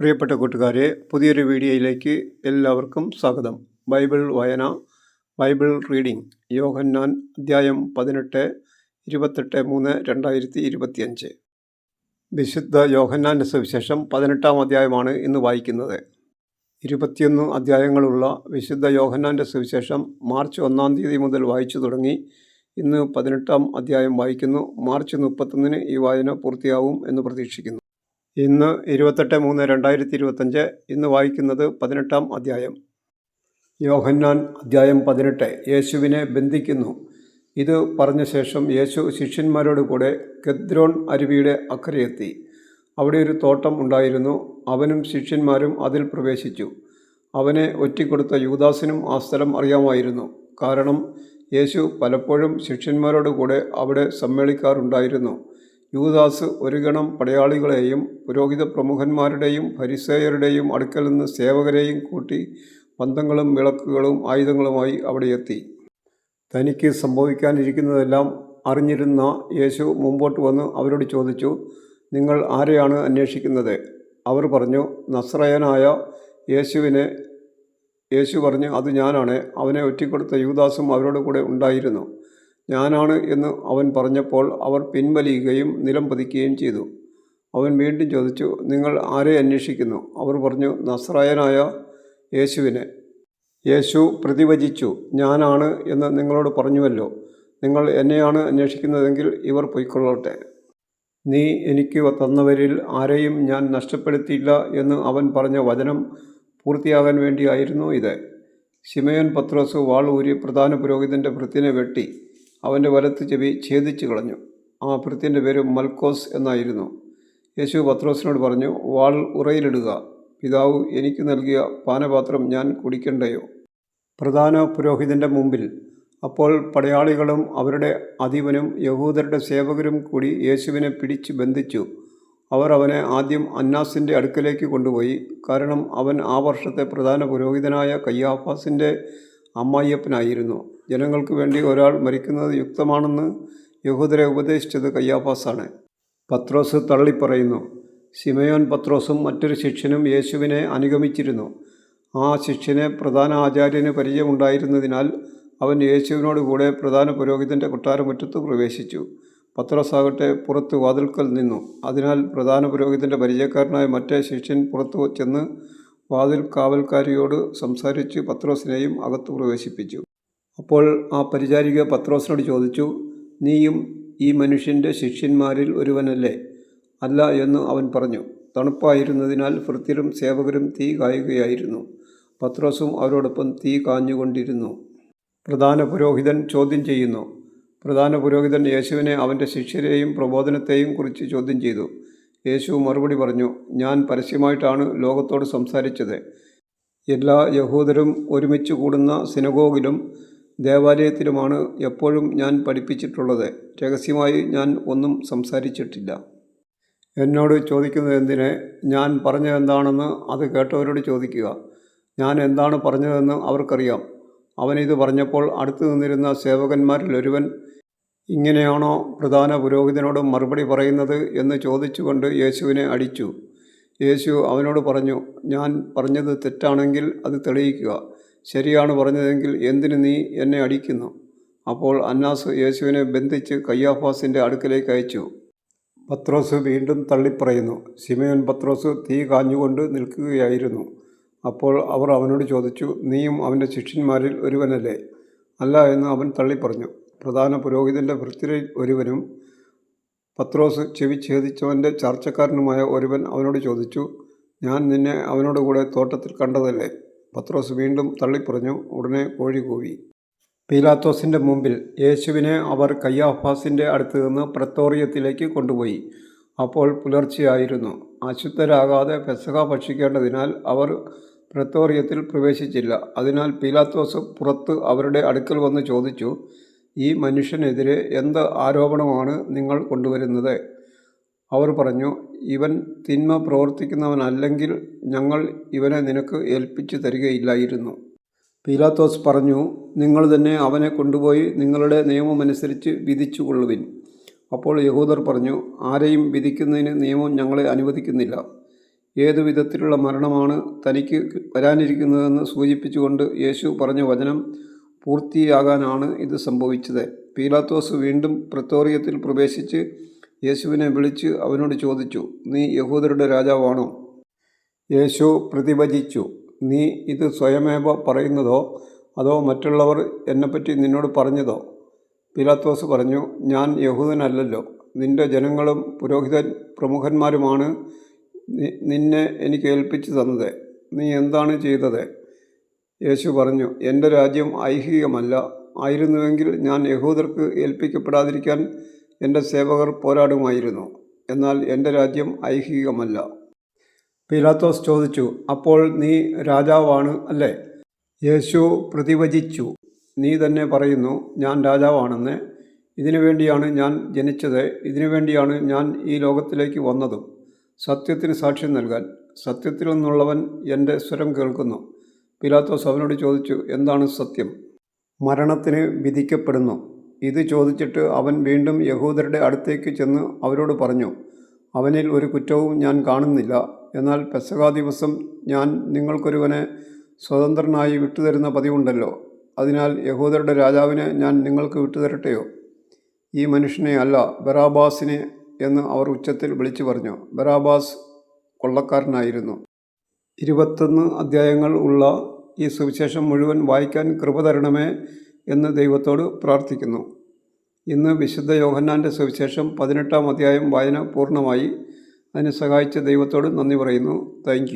പ്രിയപ്പെട്ട കൂട്ടുകാരെ പുതിയൊരു വീഡിയോയിലേക്ക് എല്ലാവർക്കും സ്വാഗതം. ബൈബിൾ വായന ബൈബിൾ റീഡിംഗ് യോഹന്നാൻ അധ്യായം പതിനെട്ട് ഇരുപത്തെട്ട് മൂന്ന് രണ്ടായിരത്തി ഇരുപത്തിയഞ്ച്. വിശുദ്ധ യോഹന്നാന്റെ സുവിശേഷം പതിനെട്ടാം അധ്യായമാണ് ഇന്ന് വായിക്കുന്നത്. ഇരുപത്തിയൊന്ന് അധ്യായങ്ങളുള്ള വിശുദ്ധ യോഹന്നാന്റെ സുവിശേഷം മാർച്ച് ഒന്നാം തീയതി മുതൽ വായിച്ചു തുടങ്ങി. ഇന്ന് പതിനെട്ടാം അധ്യായം വായിക്കുന്നു. മാർച്ച് മുപ്പത്തൊന്നിന് ഈ വായന പൂർത്തിയാവും എന്ന് പ്രതീക്ഷിക്കുന്നു. ഇന്ന് ഇരുപത്തെട്ട് മൂന്ന് രണ്ടായിരത്തി ഇരുപത്തഞ്ച് ഇന്ന് വായിക്കുന്നത് പതിനെട്ടാം അധ്യായം. യോഹന്നാൻ അധ്യായം പതിനെട്ട്. യേശുവിനെ ബന്ധിക്കുന്നു. ഇത് പറഞ്ഞ ശേഷം യേശു ശിഷ്യന്മാരോട് കൂടെ കെദ്രോൺ അരുവിയുടെ അക്കരയെത്തി. അവിടെ ഒരു തോട്ടം ഉണ്ടായിരുന്നു. അവനും ശിഷ്യന്മാരും അതിൽ പ്രവേശിച്ചു. അവനെ ഒറ്റിക്കൊടുത്ത യൂദാസിനും ആ സ്ഥലം അറിയാമായിരുന്നു. കാരണം യേശു പലപ്പോഴും ശിഷ്യന്മാരോട് കൂടെ അവിടെ സമ്മേളിക്കാറുണ്ടായിരുന്നു. യൂദാസ് ഒരു ഗണം പടയാളികളെയും പുരോഹിത പ്രമുഖന്മാരുടെയും പരിസേയരുടെയും അടുക്കൽ നിന്ന് സേവകരെയും കൂട്ടി പന്തങ്ങളും വിളക്കുകളും ആയുധങ്ങളുമായി അവിടെ എത്തി. തനിക്ക് സംഭവിക്കാനിരിക്കുന്നതെല്ലാം അറിഞ്ഞിരുന്ന യേശു മുമ്പോട്ട് വന്ന് അവരോട് ചോദിച്ചു നിങ്ങൾ ആരെയാണ് അന്വേഷിക്കുന്നത്? അവർ പറഞ്ഞു നസ്രയനായ യേശുവിനെ. യേശു പറഞ്ഞു അത് ഞാനാണ്. അവനെ ഒറ്റിക്കൊടുത്ത യൂദാസും അവരോട് കൂടെ ഉണ്ടായിരുന്നു. ഞാനാണ് എന്ന് അവൻ പറഞ്ഞപ്പോൾ അവർ പിൻവലിയുകയും നിലം പതിക്കുകയും ചെയ്തു. അവൻ വീണ്ടും ചോദിച്ചു നിങ്ങൾ ആരെ അന്വേഷിക്കുന്നു? അവർ പറഞ്ഞു നസ്രായനായ യേശുവിനെ. യേശു പ്രതിവചിച്ചു ഞാനാണ് എന്ന് നിങ്ങളോട് പറഞ്ഞുവല്ലോ. നിങ്ങൾ എന്നെയാണ് അന്വേഷിക്കുന്നതെങ്കിൽ ഇവർ പൊയ്ക്കൊള്ളട്ടെ. നീ എനിക്ക് തന്നവരിൽ ആരെയും ഞാൻ നഷ്ടപ്പെടുത്തിയില്ല എന്ന് അവൻ പറഞ്ഞ വചനം പൂർത്തിയാകാൻ വേണ്ടിയായിരുന്നു ഇത്. ശിമയോൻ പത്രോസ് വാൾ ഊരി പ്രധാന പുരോഹിതന്റെ വൃത്തിനെ വെട്ടി. അവന്റെ വലത്ത് ചെവി ഛേദിച്ചു കളഞ്ഞു. ആ ഭൃത്യന്റെ പേര് മൽക്കോസ് എന്നായിരുന്നു. യേശു പത്രോസിനോട് പറഞ്ഞു വാൾ ഉറയിലിടുക. പിതാവ് എനിക്ക് നൽകിയ പാനപാത്രം ഞാൻ കുടിക്കണ്ടയോ? പ്രധാന പുരോഹിതന്റെ മുമ്പിൽ. അപ്പോൾ പടയാളികളും അവരുടെ അധിപനും യഹൂദരുടെ സേവകരും കൂടി യേശുവിനെ പിടിച്ച് ബന്ധിച്ചു. അവർ അവനെ ആദ്യം അന്നാസിന്റെ അടുക്കലേക്ക് കൊണ്ടുപോയി. കാരണം അവൻ ആ വർഷത്തെ പ്രധാന പുരോഹിതനായ കയ്യാഫാസിന്റെ അമ്മായിയപ്പനായിരുന്നു. ജനങ്ങൾക്ക് വേണ്ടി ഒരാൾ മരിക്കുന്നത് യുക്തമാണെന്ന് യഹൂദരെ ഉപദേശിച്ചത് കയ്യാപ്പാസാണ്. പത്രോസ് തള്ളിപ്പറയുന്നു. സിമയോൻ പത്രോസും മറ്റൊരു ശിഷ്യനും യേശുവിനെ അനുഗമിച്ചിരുന്നു. ആ ശിഷ്യനെ പ്രധാന ആചാര്യന് പരിചയമുണ്ടായിരുന്നതിനാൽ അവൻ യേശുവിനോടുകൂടെ പ്രധാന പുരോഹിതന്റെ കൊട്ടാരമുറ്റത്ത് പ്രവേശിച്ചു. പത്രോസാകട്ടെ പുറത്ത് വാതിൽക്കൽ നിന്നു. അതിനാൽ പ്രധാന പുരോഹിതന്റെ പരിചയക്കാരനായ മറ്റേ ശിഷ്യൻ പുറത്തു ചെന്ന് വാതിൽ കാവൽക്കാരിയോട് സംസാരിച്ച് പത്രോസിനെയും അകത്ത് പ്രവേശിപ്പിച്ചു. അപ്പോൾ ആ പരിചാരിക പത്രോസിനോട് ചോദിച്ചു നീയും ഈ മനുഷ്യന്റെ ശിഷ്യന്മാരിൽ ഒരുവനല്ലേ? അല്ല എന്ന് അവൻ പറഞ്ഞു. തണുപ്പായിരുന്നതിനാൽ ഭൃത്യരും സേവകരും തീ കായുകയായിരുന്നു. പത്രോസും അവരോടൊപ്പം തീ കാഞ്ഞുകൊണ്ടിരുന്നു. പ്രധാന പുരോഹിതൻ ചോദ്യം ചെയ്യുന്നു. പ്രധാന പുരോഹിതൻ യേശുവിനെ അവന്റെ ശിഷ്യരെയും പ്രബോധനത്തെയും കുറിച്ച് ചോദ്യം ചെയ്തു. യേശു മറുപടി പറഞ്ഞു ഞാൻ പരസ്യമായിട്ടാണ് ലോകത്തോട് സംസാരിച്ചത്. എല്ലാ യഹൂദരും ഒരുമിച്ച് കൂടുന്ന സിനഗോഗിലും ദേവാലയത്തിലുമാണ് എപ്പോഴും ഞാൻ പഠിപ്പിച്ചിട്ടുള്ളത്. രഹസ്യമായി ഞാൻ ഒന്നും സംസാരിച്ചിട്ടില്ല. എന്നോട് ചോദിക്കുന്നത് എന്തിനെ? ഞാൻ പറഞ്ഞതെന്താണെന്ന് അത് കേട്ടവരോട് ചോദിക്കുക. ഞാൻ എന്താണ് പറഞ്ഞതെന്ന് അവർക്കറിയാം. അവനിത് പറഞ്ഞപ്പോൾ അടുത്തു നിന്നിരുന്ന സേവകന്മാരിൽ ഒരുവൻ ഇങ്ങനെയാണോ പ്രധാന പുരോഹിതനോട് മറുപടി പറയുന്നത് എന്ന് ചോദിച്ചുകൊണ്ട് യേശുവിനെ അടിച്ചു. യേശു അവനോട് പറഞ്ഞു ഞാൻ പറഞ്ഞത് തെറ്റാണെങ്കിൽ അത് തെളിയിക്കുക. ശരിയാണ് പറഞ്ഞതെങ്കിൽ എന്തിന് നീ എന്നെ അടിക്കുന്നു? അപ്പോൾ അന്നാസ് യേശുവിനെ ബന്ധിച്ച് കയ്യാഫാസിന്റെ അടുക്കലേക്ക് അയച്ചു. പത്രോസ് വീണ്ടും തള്ളിപ്പറയുന്നു. സിമയോൻ പത്രോസ് തീ കാഞ്ഞുകൊണ്ട് നിൽക്കുകയായിരുന്നു. അപ്പോൾ അവർ അവനോട് ചോദിച്ചു നീയും അവന്റെ ശിഷ്യന്മാരിൽ ഒരുവനല്ലേ? അല്ല എന്ന് അവൻ തള്ളിപ്പറഞ്ഞു. പ്രധാന പുരോഹിതന്റെ ഭൃത്യരിൽ ഒരുവനും പത്രോസ് ചെവി ഛേദിച്ചവന്റെ ചർച്ചക്കാരനുമായ ഒരുവൻ അവനോട് ചോദിച്ചു ഞാൻ നിന്നെ അവനോട് കൂടെ തോട്ടത്തിൽ കണ്ടതല്ലേ? പത്രോസ് വീണ്ടും തള്ളിപ്പറഞ്ഞു ഉടനെ കോഴി കൂവി. പീലാത്തോസിന്റെ മുമ്പിൽ യേശുവിനെ അവർ കയ്യാഫാസിന്റെ അടുത്ത് നിന്ന് പ്രത്തോറിയത്തിലേക്ക് കൊണ്ടുപോയി. അപ്പോൾ പുലർച്ചെയായിരുന്നു. അശുദ്ധരാകാതെ പെസക ഭക്ഷിക്കേണ്ടതിനാൽ അവർ പ്രത്തോറിയത്തിൽ പ്രവേശിച്ചില്ല. അതിനാൽ പീലാത്തോസ് പുറത്ത് അവരുടെ അടുക്കൽ വന്ന് ചോദിച്ചു ഈ മനുഷ്യനെതിരെ എന്ത് ആരോപണമാണ് നിങ്ങൾ കൊണ്ടുവരുന്നത്? അവർ പറഞ്ഞു ഇവൻ തിന്മ പ്രവർത്തിക്കുന്നവനല്ലെങ്കിൽ ഞങ്ങൾ ഇവനെ നിനക്ക് ഏൽപ്പിച്ചു തരികയില്ലായിരുന്നു. പീലാത്തോസ് പറഞ്ഞു നിങ്ങൾ തന്നെ അവനെ കൊണ്ടുപോയി നിങ്ങളുടെ നിയമമനുസരിച്ച് വിധിച്ചു കൊള്ളുവിൻ അപ്പോൾ യഹൂദർ പറഞ്ഞു ആരെയും വിധിക്കുന്നതിന് നിയമം ഞങ്ങളെ അനുവദിക്കുന്നില്ല. ഏതു വിധത്തിലുള്ള മരണമാണ് തനിക്ക് വരാനിരിക്കുന്നതെന്ന് സൂചിപ്പിച്ചുകൊണ്ട് യേശു പറഞ്ഞ വചനം പൂർത്തിയാകാനാണ് ഇത് സംഭവിച്ചത്. പീലാത്തോസ് വീണ്ടും പ്രത്തോറിയത്തിൽ പ്രവേശിച്ച് യേശുവിനെ വിളിച്ച് അവനോട് ചോദിച്ചു നീ യഹൂദരുടെ രാജാവാണോ? യേശു പ്രതിഭജിച്ചു നീ ഇത് സ്വയമേവ പറയുന്നതോ? അതോ മറ്റുള്ളവർ എന്നെപ്പറ്റി നിന്നോട് പറഞ്ഞതോ? പിലാത്തോസ് പറഞ്ഞു ഞാൻ യഹൂദനല്ലല്ലോ. നിന്റെ ജനങ്ങളും പുരോഹിതൻ പ്രമുഖന്മാരുമാണ് നിന്നെ എനിക്ക് ഏൽപ്പിച്ചു തന്നത്. നീ എന്താണ് ചെയ്തത്? യേശു പറഞ്ഞു എന്റെ രാജ്യം ഐഹികമല്ല. ആയിരുന്നുവെങ്കിൽ ഞാൻ യഹൂദർക്ക് ഏൽപ്പിക്കപ്പെടാതിരിക്കാൻ എന്റെ സേവകർ പോരാടുമായിരുന്നു. എന്നാൽ എന്റെ രാജ്യം ഐഹികമല്ല. പിലാത്തോസ് ചോദിച്ചു അപ്പോൾ നീ രാജാവാണ് അല്ലേ? യേശു പ്രതിവചിച്ചു നീ തന്നെ പറയുന്നു ഞാൻ രാജാവാണെന്ന്. ഇതിനു വേണ്ടിയാണ് ഞാൻ ജനിച്ചത്. ഇതിനു വേണ്ടിയാണ് ഞാൻ ഈ ലോകത്തിലേക്ക് വന്നതും. സത്യത്തിന് സാക്ഷ്യം നൽകാൻ. സത്യത്തിൽ നിന്നുള്ളവൻ എന്റെ സ്വരം കേൾക്കുന്നു. പിലാത്തോസ് അവനോട് ചോദിച്ചു എന്താണ് സത്യം? മരണത്തിന് വിധിക്കപ്പെടുന്നു. ഇത് ചോദിച്ചിട്ട് അവൻ വീണ്ടും യഹൂദരുടെ അടുത്തേക്ക് ചെന്ന് അവരോട് പറഞ്ഞു അവനിൽ ഒരു കുറ്റവും ഞാൻ കാണുന്നില്ല. എന്നാൽ പെസകാ ദിവസം ഞാൻ നിങ്ങൾക്കൊരുവനെ സ്വതന്ത്രനായി വിട്ടുതരുന്ന പതിവുണ്ടല്ലോ. അതിനാൽ യഹൂദരുടെ രാജാവിനെ ഞാൻ നിങ്ങൾക്ക് വിട്ടുതരട്ടെയോ? ഈ മനുഷ്യനെ അല്ല ബറാബാസിനെ എന്ന് അവർ ഉച്ചത്തിൽ വിളിച്ചു പറഞ്ഞു. ബറാബാസ് കൊള്ളക്കാരനായിരുന്നു. ഇരുപത്തൊന്ന് അധ്യായങ്ങൾ ഉള്ള ഈ സുവിശേഷം മുഴുവൻ വായിക്കാൻ കൃപ തരണമേ എന്ന് ദൈവത്തോട് പ്രാർത്ഥിക്കുന്നു. ഇന്ന് വിശുദ്ധ യോഹന്നാന്റെ സുവിശേഷം പതിനെട്ടാം അധ്യായം വായന പൂർണമായി. അതിനെ സഹായിച്ച ദൈവത്തോട് നന്ദി പറയുന്നു. താങ്ക്